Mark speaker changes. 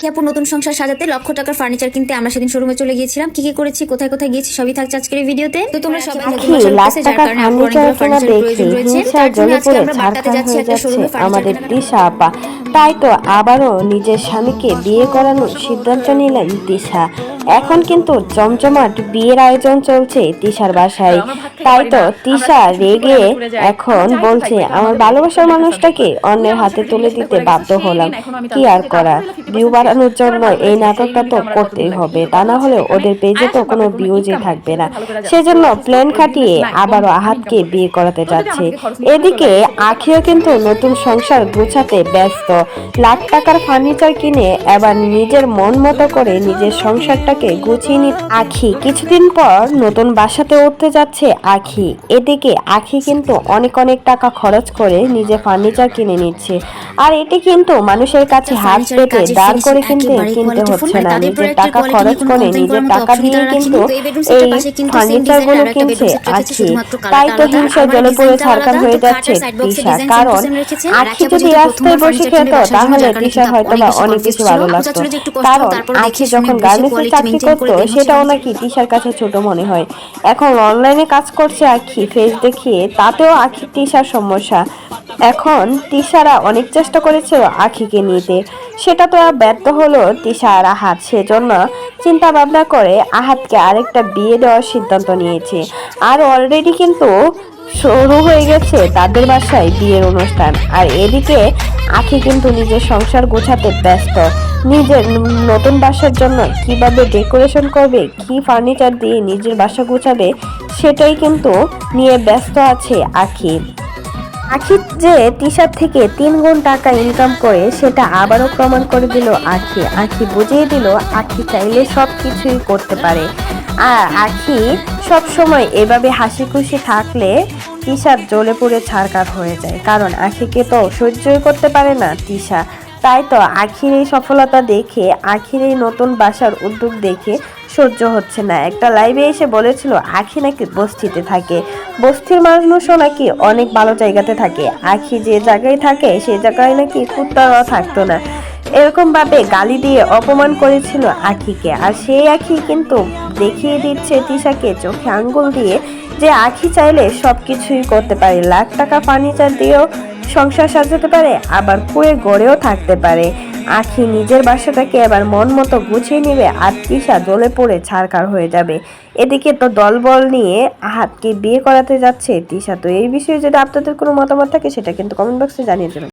Speaker 1: আখি আপুর নতুন সংসার সাজাতে লক্ষ টাকার ফার্নিচার কিনতে আমরা সেদিন শোরুমে চলে গিয়েছিলাম। কি কি করেছি কোথায় কোথায় গিয়েছি সবই থাকছে আজকের এই ভিডিওতে তো। তোমরা সবাই নতুন বাসা করতেছে, যার কারণে আপুর অনেকগুলো
Speaker 2: ফার্নিচার
Speaker 1: প্রয়োজন রয়েছে তার জন্য আজকে আমরা বাটাতে যাচ্ছি
Speaker 2: হয়ে
Speaker 1: একটা শোরুমে
Speaker 2: আমাদের
Speaker 1: ফার্নিচার
Speaker 2: তিশা আপা। তাই তো আবারও নিজের স্বামীকে বিয়ে করানোর সিদ্ধান্ত নিলেন দিশা। এখন কিন্তু জমজমাট বিয়ের আয়োজন চলছে তিশার বাসায়। তাই তো তিশা রেগে এখন বলছে আমার ভালোবাসার মানুষটাকে অন্যের হাতে তুলে দিতে বাধ্য হলাম। কি আর করা? ভিউ বাড়ানোর জন্য এই নাটকটা তো করতেই হবে। তা না হলে ওদের পেজে তো কোনো ভিউজই থাকবে না। সেজন্য প্ল্যান খাটিয়ে আবারও আহাতকে বিয়ে করাতে যাচ্ছে। এদিকে আখিও কিন্তু নতুন সংসার গোছাতে ব্যস্ত। লাখ টাকার ফার্নিচার কিনে এবার নিজের মন মতো করে নিজের সংসারটাকে গুছিয়ে নি আখি। কিছুদিন পর নতুন বাসাতে উঠতে যাচ্ছে আখি। এদিকে আখি কিন্তু অনেক অনেক টাকা খরচ করে নিজে ফার্নিচার কিনে নিচ্ছে। আর এটি কিন্তু মানুষের কাছে হাত পেতে দাঁড় করে কিনতে কিনতে হচ্ছে না। নিজের টাকা খরচ করে নিজের টাকা দিয়ে কিন্তু
Speaker 1: এই ফার্নিচারগুলো
Speaker 2: কিনছে।
Speaker 1: শুধুমাত্র colour
Speaker 2: তাই তো
Speaker 1: আমার
Speaker 2: জলে পড়ে
Speaker 1: আলাদা,
Speaker 2: হয়ে যাচ্ছে।
Speaker 1: design
Speaker 2: কারণ আখি যদি রাস্তায় বসে খেত তাহলে
Speaker 1: কিন্তু
Speaker 2: হয়তো বা অনেক
Speaker 1: ছিল।
Speaker 2: ভালো লাগতো। কারণ আখি যখন গার্মেন্টসে চাকরি করতো সেটাও নাকি তিশার কাছে ছোট মনে হয়। এখন অনলাইনে কাজ করছে আখি ফেস দেখিয়ে তাতেও আখি তিশার সমস্যা এখন তিশারা অনেক চেষ্টা করেছিল আখিকে নিতে। সেটা তো আর ব্যর্থ হলো তিশা আর আহাত সেজন্য চিন্তা ভাবনা করে আহাতকে আরেকটা বিয়ে দেওয়ার সিদ্ধান্ত নিয়েছে। আর অলরেডি কিন্তু শুরু হয়ে গেছে তাদের বাসায় বিয়ের অনুষ্ঠান। আর এদিকে আখি কিন্তু নিজের সংসার গোছাতে ব্যস্ত। নিজের নতুন বাসার জন্য কীভাবে ডেকোরেশন করবে, কি ফার্নিচার দিয়ে নিজের বাসা গোছাবে, সেটাই কিন্তু নিয়ে ব্যস্ত আছে আখি। আখি যে তিশার থেকে তিন গুণ টাকা ইনকাম করে, সেটা আবারও প্রমাণ করে দিল আখি। আখি বুঝিয়ে দিল, আখি চাইলে সব কিছুই করতে পারে। আর আখি সব সময় এভাবে হাসি খুশি থাকলে তিশার জ্বলে পুড়ে ছাড়কার হয়ে যায়। কারণ আখিকে তো সহ্যই করতে পারে না তিশা। তাই তো আখির এই সফলতা দেখে, আখির এই নতুন বাসার উদ্যোগ দেখে সহ্য হচ্ছে না। একটা লাইভে এসে বলেছিল, আখি নাকি বস্তিতে থাকে। বস্তির মানুষও নাকি অনেক ভালো জায়গাতে থাকে। আখি যে জায়গায় থাকে সেই জায়গায় নাকি কুত্তারাও থাকতো না। এরকম ভাবে গালি দিয়ে অপমান করেছিল আখিকে। আর সেই আখি কিন্তু দেখিয়ে দিচ্ছে তিশাকে চোখে আঙ্গুল দিয়ে যে আখি চাইলে সব কিছুই করতে পারে। লাখ টাকা ফার্নিচার দিয়েও সংসার সাজাতে পারে, আবার কুয়ে গড়েও থাকতে পারে। আখি নিজের বাসাটাকে এবার মন মতো গুছিয়ে নেবে আর তৃষা জ্বলে পড়ে ছাড়কার হয়ে যাবে। এদিকে তো দলবল নিয়ে আহাতকে বিয়ে করাতে যাচ্ছে তৃষা তো এই বিষয়ে যদি আপনাদের কোনো মতামত থাকে, সেটা কিন্তু কমেন্ট বক্সে জানিয়ে দেবেন।